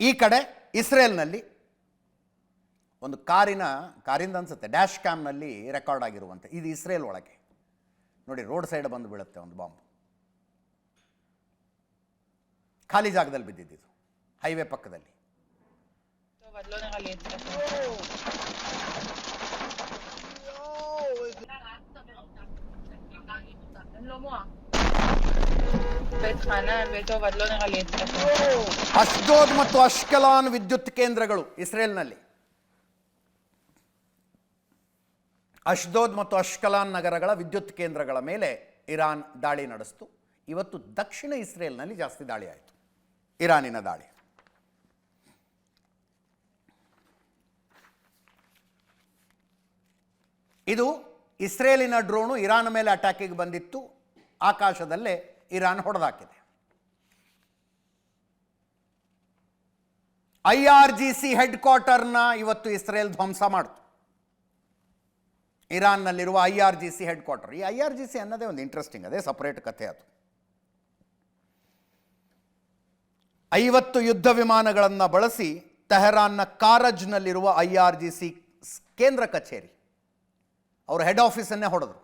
ಈ ಕಡೆ ಇಸ್ರೇಲ್ನಲ್ಲಿ ಒಂದು ಕಾರಿನ, ಕಾರಿಂದ ಅನ್ಸುತ್ತೆ, ಡ್ಯಾಶ್ ಕ್ಯಾಮ್ನಲ್ಲಿ ರೆಕಾರ್ಡ್ ಆಗಿರುವಂತೆ. ಇದು ಇಸ್ರೇಲ್ ಒಳಗೆ. ನೋಡಿ, ರೋಡ್ ಸೈಡ್ ಬಂದು ಬೀಳುತ್ತೆ ಒಂದು ಬಾಂಬ್. ಖಾಲಿ ಜಾಗದಲ್ಲಿ ಬಿದ್ದಿದ್ದು, ಹೈವೇ ಪಕ್ಕದಲ್ಲಿ. בית חנן וטוב, את לא נראה לי אצלך. ಅಶ್ದೋದ್ ಮತ್ತು ಅಶ್ಕಲಾನ್ ವಿದ್ಯುತ್ ಕೇಂದ್ರಗಳು ಇಸ್ರೇಲ್ನಲ್ಲಿ ಅಶ್ದೋದ್ ಮತ್ತು ಅಶ್ಕಲಾನ್ ನಗರಗಳ ವಿದ್ಯುತ್ ಕೇಂದ್ರಗಳ ಮೇಲೆ ಇರಾನ್ ದಾಳಿ ನಡೆಸಿತು ಇವತ್ತು ದಕ್ಷಿಣ ಇಸ್ರೇಲ್ನಲ್ಲಿ ಜಾಸ್ತಿ ದಾಳಿ ಆಯಿತು ಇರಾನಿನ ದಾಳಿ ಇದು ಇಸ್ರೇಲಿನ ಡ್ರೋನು ಇರಾನ್ ಮೇಲೆ ಅಟ್ಯಾಕಿಗೆ ಬಂದಿತ್ತು ಆಕಾಶದಲ್ಲೇ ಇರಾನ್ ಹೊಡೆದಾಕಿದೆ. ಐ ಆರ್ ಜಿ ಸಿ ಹೆಡ್ ಕ್ವಾರ್ಟರ್ನ ಇವತ್ತು ಇಸ್ರೇಲ್ ಧ್ವಂಸ ಮಾಡಿತು. ಇರಾನ್ನಲ್ಲಿರುವ I R G C headquarter ಈ ಐ ಆರ್ ಜಿ ಸಿ ಅನ್ನೋದೇ ಒಂದು ಇಂಟ್ರೆಸ್ಟಿಂಗ್ ಅದೇ ಸಪರೇಟ್ ಕಥೆ ಅದು. ಐವತ್ತು ಯುದ್ಧ ವಿಮಾನಗಳನ್ನು ಬಳಸಿ ತೆಹರಾನ್ನ ಕಾರಜ್ನಲ್ಲಿರುವ ಐ ಆರ್ ಜಿ ಸಿ ಕೇಂದ್ರ ಕಚೇರಿ. ಅವರ ಹೆಡ್ ಆಫೀಸನ್ನೇ ಹೊಡೆದ್ರು.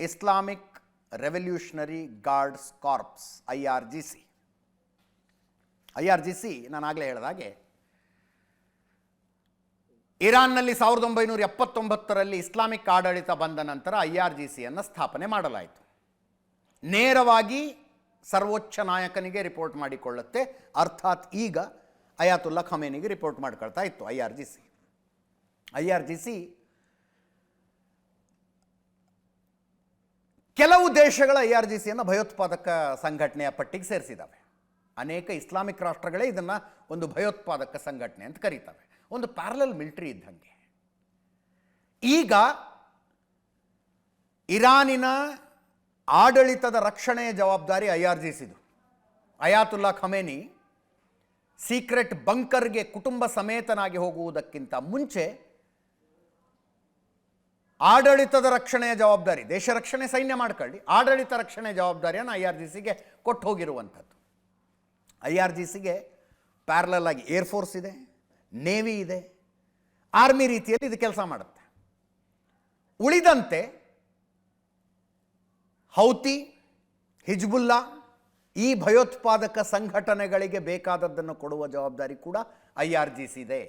Islamic revolutionary guards corps I R G C I R G C ನಾನು ಹೇಳಿದಾಗೆ ಇರಾನ್ನಲ್ಲಿ ಸಾವಿರದ ಒಂಬೈನೂರ ಎಪ್ಪತ್ತೊಂಬತ್ತರಲ್ಲಿ ಇಸ್ಲಾಮಿಕ್ ಆಡಳಿತ ಬಂದ ನಂತರ ಐ ಆರ್ ಜಿ ಸಿಯನ್ನು ಸ್ಥಾಪನೆ ಮಾಡಲಾಯಿತು. ನೇರವಾಗಿ ಸರ್ವೋಚ್ಚ ನಾಯಕನಿಗೆ ರಿಪೋರ್ಟ್ ಮಾಡಿಕೊಳ್ಳುತ್ತೆ. ಅರ್ಥಾತ್ ಈಗ ಅಯಾತುಲ್ಲಾ ಖಮೇನಿಗೆ ರಿಪೋರ್ಟ್ ಮಾಡ್ಕೊಳ್ತಾ ಇತ್ತು I R G C I R G C ಕೆಲವು ದೇಶಗಳ ಐ ಆರ್ ಜಿ ಸಿಯನ್ನು ಭಯೋತ್ಪಾದಕ ಸಂಘಟನೆಯ ಪಟ್ಟಿಗೆ ಸೇರಿಸಿದ್ದಾವೆ. ಅನೇಕ ಇಸ್ಲಾಮಿಕ್ ರಾಷ್ಟ್ರಗಳೇ ಇದನ್ನು ಒಂದು ಭಯೋತ್ಪಾದಕ ಸಂಘಟನೆ ಅಂತ ಕರೀತವೆ. ಒಂದು ಪ್ಯಾರಲಲ್ ಮಿಲಿಟರಿ ಇದ್ದಂಗೆ. ಈಗ ಇರಾನಿನ ಆಡಳಿತದ ರಕ್ಷಣೆಯ ಜವಾಬ್ದಾರಿ ಐ ಆರ್ ಜಿ ಸಿದು ಅಯಾತುಲ್ಲಾ ಖಮೇನಿ ಸೀಕ್ರೆಟ್ ಬಂಕರ್ಗೆ ಕುಟುಂಬ ಸಮೇತನಾಗಿ ಹೋಗುವುದಕ್ಕಿಂತ ಮುಂಚೆ ಆಡಳಿತದ ರಕ್ಷಣೆಯ ಜವಾಬ್ದಾರಿ, ದೇಶ ರಕ್ಷಣೆ ಸೈನ್ಯ ಮಾಡ್ಕೊಳ್ಳಿ, ಆಡಳಿತ ರಕ್ಷಣೆ ಜವಾಬ್ದಾರಿಯನ್ನು ಐ ಆರ್ ಜಿ ಸಿಗೆ ಕೊಟ್ಟು ಹೋಗಿರುವಂಥದ್ದು ಐ ಆರ್ ಜಿ ಸಿಗೆ ಪ್ಯಾರಲಲ್ ಆಗಿ ಏರ್ಫೋರ್ಸ್ ಇದೆ ನೇವಿ ಇದೆ ಆರ್ಮಿ ರೀತಿಯಲ್ಲಿ ಇದು ಕೆಲಸ ಮಾಡುತ್ತೆ. ಉಳಿದಂತೆ ಹೌತಿ, ಹಿಜ್ಬುಲ್ಲಾ, ಈ ಭಯೋತ್ಪಾದಕ ಸಂಘಟನೆಗಳಿಗೆ ಬೇಕಾದದ್ದನ್ನು ಕೊಡುವ ಜವಾಬ್ದಾರಿ ಕೂಡ ಐ ಆರ್ ಜಿ ಸಿ ಇದೆ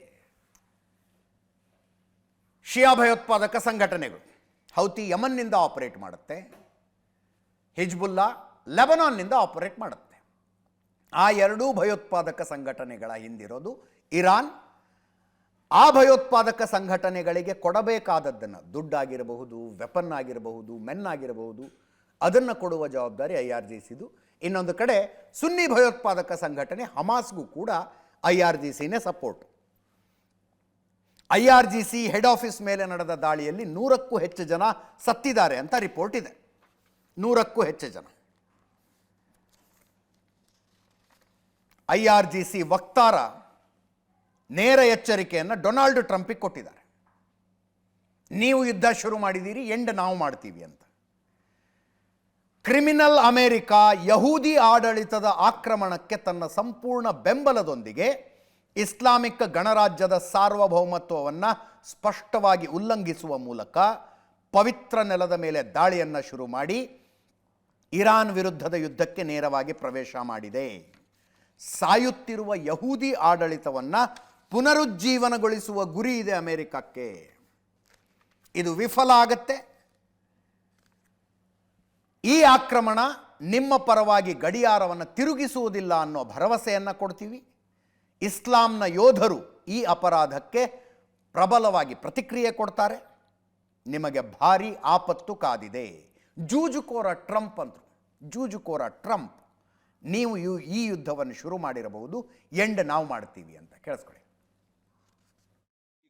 ಶಿಯಾ ಭಯೋತ್ಪಾದಕ ಸಂಘಟನೆಗಳು. ಹೌತಿ ಯಮನ್ನಿಂದ ಆಪರೇಟ್ ಮಾಡುತ್ತೆ. ಹಿಜ್ಬುಲ್ಲಾ ಲೆಬನಾನ್ನಿಂದ ಆಪರೇಟ್ ಮಾಡುತ್ತೆ. ಆ ಎರಡೂ ಭಯೋತ್ಪಾದಕ ಸಂಘಟನೆಗಳ ಹಿಂದಿರೋದು ಇರಾನ್. ಆ ಭಯೋತ್ಪಾದಕ ಸಂಘಟನೆಗಳಿಗೆ ಕೊಡಬೇಕಾದದ್ದನ್ನು ದುಡ್ಡಾಗಿರಬಹುದು ವೆಪನ್ ಆಗಿರಬಹುದು ಮೆನ್ ಆಗಿರಬಹುದು, ಅದನ್ನು ಕೊಡುವ ಜವಾಬ್ದಾರಿ ಐ ಆರ್ ಜಿ ಸಿದು. ಇನ್ನೊಂದು ಕಡೆ ಸುನ್ನಿ ಭಯೋತ್ಪಾದಕ ಸಂಘಟನೆ ಹಮಾಸ್ಗೂ ಕೂಡ I R G ಸಿನೇ support I R G C head office ಮೇಲೆ ನಡೆದ ದಾಳಿಯಲ್ಲಿ ನೂರಕ್ಕೂ ಹೆಚ್ಚು ಜನ ಸತ್ತಿದ್ದಾರೆ ಅಂತ ರಿಪೋರ್ಟ್ ಇದೆ. ನೂರಕ್ಕೂ ಹೆಚ್ಚು ಜನ. ಐ ಆರ್ ಜಿ ಸಿ ವಕ್ತಾರ ನೇರ ಎಚ್ಚರಿಕೆಯನ್ನು ಡೊನಾಲ್ಡ್ ಟ್ರಂಪಿಗೆ ಕೊಟ್ಟಿದ್ದಾರೆ. ನೀವು ಯುದ್ಧ ಶುರು ಮಾಡಿದ್ದೀರಿ, ಎಂಡ್ ನಾವು ಮಾಡ್ತೀವಿ ಅಂತ. ಕ್ರಿಮಿನಲ್ ಅಮೆರಿಕ ಯಹೂದಿ ಆಡಳಿತದ ಆಕ್ರಮಣಕ್ಕೆ ತನ್ನ ಸಂಪೂರ್ಣ ಬೆಂಬಲದೊಂದಿಗೆ ಇಸ್ಲಾಮಿಕ್ ಗಣರಾಜ್ಯದ ಸಾರ್ವಭೌಮತ್ವವನ್ನು ಸ್ಪಷ್ಟವಾಗಿ ಉಲ್ಲಂಘಿಸುವ ಮೂಲಕ ಪವಿತ್ರ ನೆಲದ ಮೇಲೆ ದಾಳಿಯನ್ನು ಶುರು ಮಾಡಿ ಇರಾನ್ ವಿರುದ್ಧದ ಯುದ್ಧಕ್ಕೆ ನೇರವಾಗಿ ಪ್ರವೇಶ ಮಾಡಿದೆ. ಸಾಯುತ್ತಿರುವ ಯಹೂದಿ ಆಡಳಿತವನ್ನು ಪುನರುಜ್ಜೀವನಗೊಳಿಸುವ ಗುರಿ ಇದೆ ಅಮೆರಿಕಕ್ಕೆ. ಇದು ವಿಫಲ ಆಗತ್ತೆ. ಈ ಆಕ್ರಮಣ ನಿಮ್ಮ ಪರವಾಗಿ ಗಡಿಯಾರವನ್ನು ತಿರುಗಿಸುವುದಿಲ್ಲ ಅನ್ನೋ ಭರವಸೆಯನ್ನು ಕೊಡ್ತೀವಿ. ಇಸ್ಲಾಂನ ಯೋಧರು ಈ ಅಪರಾಧಕ್ಕೆ ಪ್ರಬಲವಾಗಿ ಪ್ರತಿಕ್ರಿಯೆ ಕೊಡ್ತಾರೆ ನಿಮಗೆ ಭಾರಿ ಆಪತ್ತು ಕಾದಿದೆ ಜೂಜುಕೋರ ಟ್ರಂಪ್ ಅಂದರು ಜೂಜುಕೋರ ಟ್ರಂಪ್ ನೀವು ಯು- ಈ ಯುದ್ಧವನ್ನು ಶುರು ಮಾಡಿರಬಹುದು ಎಂಡ್ ನಾವು ಮಾಡ್ತೀವಿ ಅಂತ ಕೇಳಿಸ್ಕೊಳ್ಳಿ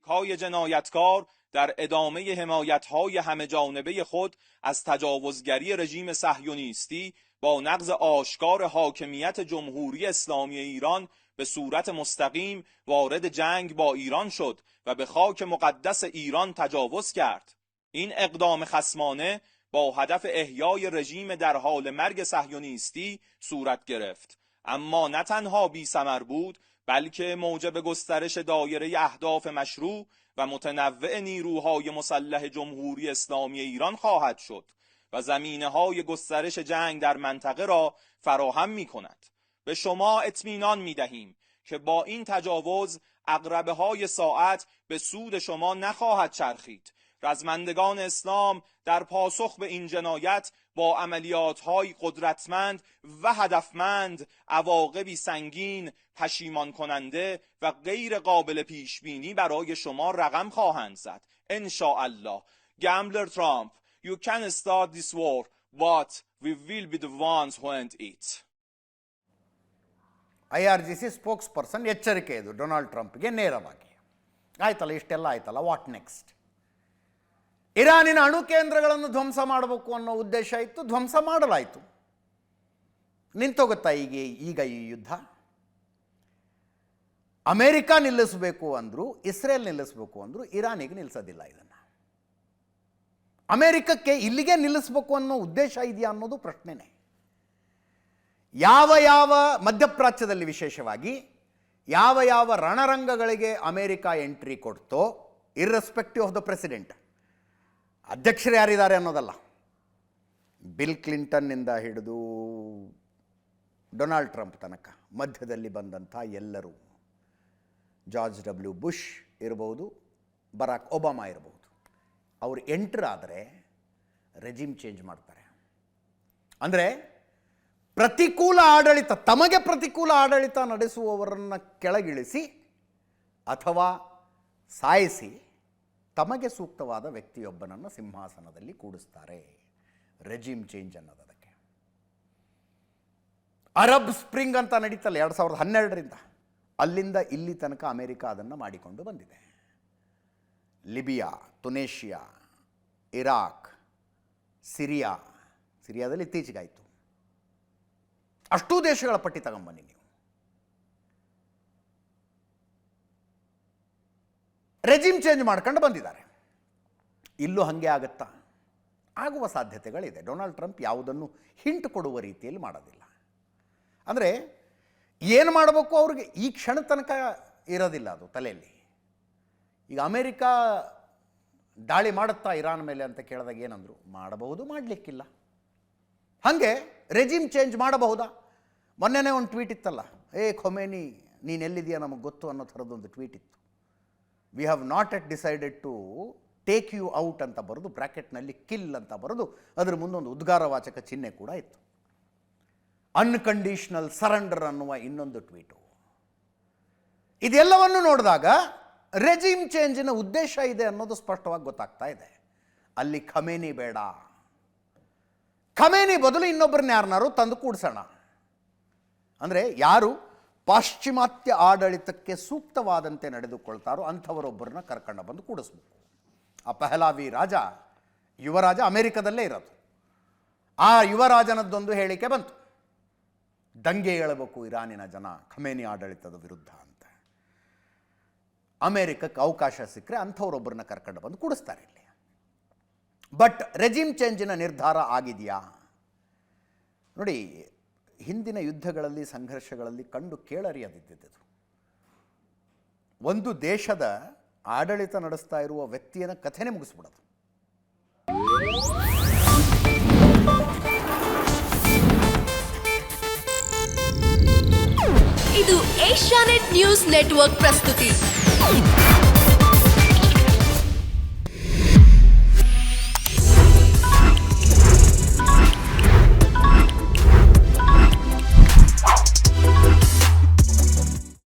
های جنایتکار در ادامه حمایت های همه جانبه خود از تجاوزگری رژیم صهیونیستی با نقض آشکار حاکمیت جمهوری اسلامی ایران به صورت مستقیم وارد جنگ با ایران شد و به خاک مقدس ایران تجاوز کرد. این اقدام خسمانه با هدف احیای رژیم در حال مرگ صهیونیستی صورت گرفت. اما نه تنها بی ثمر بود بلکه موجب گسترش دایره اهداف مشروع و متنوع نیروهای مسلح جمهوری اسلامی ایران خواهد شد و زمینه های گسترش جنگ در منطقه را فراهم می کند. به شما اطمینان می دهیم که با این تجاوز اقربه های ساعت به سود شما نخواهد چرخید. رزمندگان اسلام در پاسخ به این جنایت با عملیات های قدرتمند و هدفمند عواقبی سنگین پشیمان کننده و غیر قابل پیش بینی برای شما رقم خواهند زد. ان الله گامبلر ترامپ you can start this war but we will be the ones who end it. I R G C spokesperson ಎಚ್ಚರಿಕೆ ಇದು ಡೊನಾಲ್ಡ್ ಟ್ರಂಪ್ಗೆ ನೇರವಾಗಿ. ಆಯ್ತಲ್ಲ, ಇಷ್ಟೆಲ್ಲ ಆಯ್ತಲ್ಲ, ವಾಟ್ ನೆಕ್ಸ್ಟ್? ಇರಾನಿನ ಅಣು ಕೇಂದ್ರಗಳನ್ನು ಧ್ವಂಸ ಮಾಡಬೇಕು ಅನ್ನೋ ಉದ್ದೇಶ ಇತ್ತು, ಧ್ವಂಸ ಮಾಡಲಾಯಿತು. ನಿಂತೋಗುತ್ತಾ ಈಗ ಈಗ ಈ ಯುದ್ಧ? ಅಮೇರಿಕ ನಿಲ್ಲಿಸಬೇಕು ಅಂದರು, ಇಸ್ರೇಲ್ ನಿಲ್ಲಿಸಬೇಕು ಅಂದರು ಇರಾನಿಗೆ ನಿಲ್ಲಿಸೋದಿಲ್ಲ ಇದನ್ನು. ಅಮೇರಿಕಕ್ಕೆ ಇಲ್ಲಿಗೆ ನಿಲ್ಲಿಸಬೇಕು ಅನ್ನೋ ಉದ್ದೇಶ ಇದೆಯಾ ಅನ್ನೋದು ಪ್ರಶ್ನೆನೇ. ಯಾವ ಯಾವ ಮಧ್ಯಪ್ರಾಚ್ಯದಲ್ಲಿ ವಿಶೇಷವಾಗಿ, ಯಾವ ಯಾವ ರಣರಂಗಗಳಿಗೆ ಅಮೇರಿಕ ಎಂಟ್ರಿ ಕೊಡ್ತೋ ಇರ್ರೆಸ್ಪೆಕ್ಟಿವ್ ಆಫ್ ದ ಪ್ರೆಸಿಡೆಂಟ್ ಅಧ್ಯಕ್ಷರು ಯಾರಿದ್ದಾರೆ ಅನ್ನೋದಲ್ಲ. ಬಿಲ್ ಕ್ಲಿಂಟನ್ನಿಂದ ಹಿಡಿದು ಡೊನಾಲ್ಡ್ ಟ್ರಂಪ್ ತನಕ ಮಧ್ಯದಲ್ಲಿ ಬಂದಂಥ ಎಲ್ಲರೂ, ಜಾರ್ಜ್ ಡಬ್ಲ್ಯೂ ಬುಷ್ ಇರ್ಬೋದು, ಬರಾಕ್ ಒಬಾಮಾ ಇರಬಹುದು ಅವರು ಎಂಟ್ರ್ ಆದರೆ ರೆಜಿಮ್ ಚೇಂಜ್ ಮಾಡ್ತಾರೆ. ಅಂದರೆ ಪ್ರತಿಕೂಲ ಆಡಳಿತ, ತಮಗೆ ಪ್ರತಿಕೂಲ ಆಡಳಿತ ನಡೆಸುವವರನ್ನು ಕೆಳಗಿಳಿಸಿ ಅಥವಾ ಸಾಯಿಸಿ ತಮಗೆ ಸೂಕ್ತವಾದ ವ್ಯಕ್ತಿಯೊಬ್ಬನನ್ನು ಸಿಂಹಾಸನದಲ್ಲಿ ಕೂಡಿಸ್ತಾರೆ. ರೆಜಿಮ್ ಚೇಂಜ್ ಅನ್ನೋದು ಅದಕ್ಕೆ. ಅರಬ್ ಸ್ಪ್ರಿಂಗ್ ಅಂತ ನಡೀತಲ್ಲ ಎರಡು ಸಾವಿರದ ಹನ್ನೆರಡರಿಂದ. ಅಲ್ಲಿಂದ ಇಲ್ಲಿ ತನಕ ಅಮೆರಿಕ ಅದನ್ನು ಮಾಡಿಕೊಂಡು ಬಂದಿದೆ. ಲಿಬಿಯಾ ತುನೇಷಿಯಾ ಇರಾಕ್, ಸಿರಿಯಾ, ಸಿರಿಯಾದಲ್ಲಿ ಇತ್ತೀಚೆಗಾಯಿತು ಅಷ್ಟೂ ದೇಶಗಳ ಪಟ್ಟಿ ತಗೊಂಬನ್ನಿ ನೀವು. ರೆಜಿಮ್ ಚೇಂಜ್ ಮಾಡ್ಕೊಂಡು ಬಂದಿದ್ದಾರೆ. ಇಲ್ಲೂ ಹಾಗೆ ಆಗುತ್ತಾ? ಆಗುವ ಸಾಧ್ಯತೆಗಳಿದೆ. ಡೊನಾಲ್ಡ್ ಟ್ರಂಪ್ ಯಾವುದನ್ನು ಹಿಂಟ್ ಕೊಡುವ ರೀತಿಯಲ್ಲಿ ಮಾಡೋದಿಲ್ಲ. ಅಂದರೆ ಏನು ಮಾಡಬೇಕು ಅವ್ರಿಗೆ? ಈ ಕ್ಷಣ ತನಕ ಇರೋದಿಲ್ಲ ಅದು ತಲೆಯಲ್ಲಿ. ಈಗ ಅಮೇರಿಕಾ ದಾಳಿ ಮಾಡುತ್ತಾ ಇರಾನ್ ಮೇಲೆ ಅಂತ ಕೇಳಿದಾಗ ಏನಂದರು? ಮಾಡಬಹುದು, ಮಾಡಲಿಕ್ಕಿಲ್ಲ. ಹಾಗೆ ರೆಜಿಮ್ ಚೇಂಜ್ ಮಾಡಬಹುದಾ? ಮೊನ್ನೆನೇ ಒಂದು ಟ್ವೀಟ್ ಇತ್ತಲ್ಲ, ಏ ಖೊಮೇನಿ, ನೀನು ಎಲ್ಲಿದೆಯಾ ನಮಗೆ ಗೊತ್ತು ಅನ್ನೋ ಥರದ್ದೊಂದು ಟ್ವೀಟ್ ಇತ್ತು. We have not yet decided to take you out ಅಂತ ಬರೆದು ಬ್ರ್ಯಾಕೆಟ್ನಲ್ಲಿ ಕಿಲ್ ಅಂತ ಬರೆದು, ಅದರ ಮುಂದೊಂದು ಉದ್ಗಾರವಾಚಕ ಚಿಹ್ನೆ ಕೂಡ ಇತ್ತು. ಅನ್ಕಂಡೀಷನಲ್ ಸರೆಂಡರ್ ಅನ್ನುವ ಇನ್ನೊಂದು ಟ್ವೀಟು ಇದೆಲ್ಲವನ್ನು ನೋಡಿದಾಗ ರೆಜಿಮ್ ಚೇಂಜಿನ ಉದ್ದೇಶ ಇದೆ ಅನ್ನೋದು ಸ್ಪಷ್ಟವಾಗಿ ಗೊತ್ತಾಗ್ತಾ ಇದೆ. ಅಲ್ಲಿ ಖಮೇನಿ ಬೇಡ ಖಮೇನಿ ಬದಲು ಇನ್ನೊಬ್ಬರನ್ನ ಯಾರನ್ನಾರು ತಂದು ಕೂಡಿಸೋಣ. ಅಂದರೆ ಯಾರು ಪಾಶ್ಚಿಮಾತ್ಯ ಆಡಳಿತಕ್ಕೆ ಸೂಕ್ತವಾದಂತೆ ನಡೆದುಕೊಳ್ತಾರೋ ಅಂಥವರೊಬ್ಬರನ್ನ ಕರ್ಕೊಂಡು ಬಂದು ಕೂಡಿಸ್ಬೇಕು. ಆ ಪಹಲಾವಿ ರಾಜ, ಯುವರಾಜ ಅಮೆರಿಕದಲ್ಲೇ ಇರೋದು. ಆ ಯುವರಾಜನದ್ದೊಂದು ಹೇಳಿಕೆ ಬಂತು. ದಂಗೆ ಏಳಬೇಕು ಇರಾನಿನ ಜನ ಖಮೇನಿ ಆಡಳಿತದ ವಿರುದ್ಧ ಅಂತ. ಅಮೇರಿಕಕ್ಕೆ ಅವಕಾಶ ಸಿಕ್ಕರೆ ಅಂಥವ್ರೊಬ್ಬರನ್ನ ಕರ್ಕೊಂಡು ಬಂದು ಕೂಡಿಸ್ತಾರೆ ಇಲ್ಲಿ. ಬಟ್ ರೆಜಿಮ್ ಚೇಂಜಿನ ನಿರ್ಧಾರ ಆಗಿದೆಯಾ? ನೋಡಿ, ಹಿಂದಿನ ಯುದ್ಧಗಳಲ್ಲಿ, ಸಂಘರ್ಷಗಳಲ್ಲಿ ಕಂಡು ಕೇಳರಿಯದಿದ್ದದ್ದು. ಒಂದು ದೇಶದ ಆಡಳಿತ ನಡೆಸ್ತಾ ಇರುವ ವ್ಯಕ್ತಿಯನ್ನ ಕಥೆನೆ ಮುಗಿಸ್ಬಿಡೋದು. ಇದು ಏಷ್ಯಾನೆಟ್ ನ್ಯೂಸ್ ನೆಟ್ವರ್ಕ್ ಪ್ರಸ್ತುತಿ.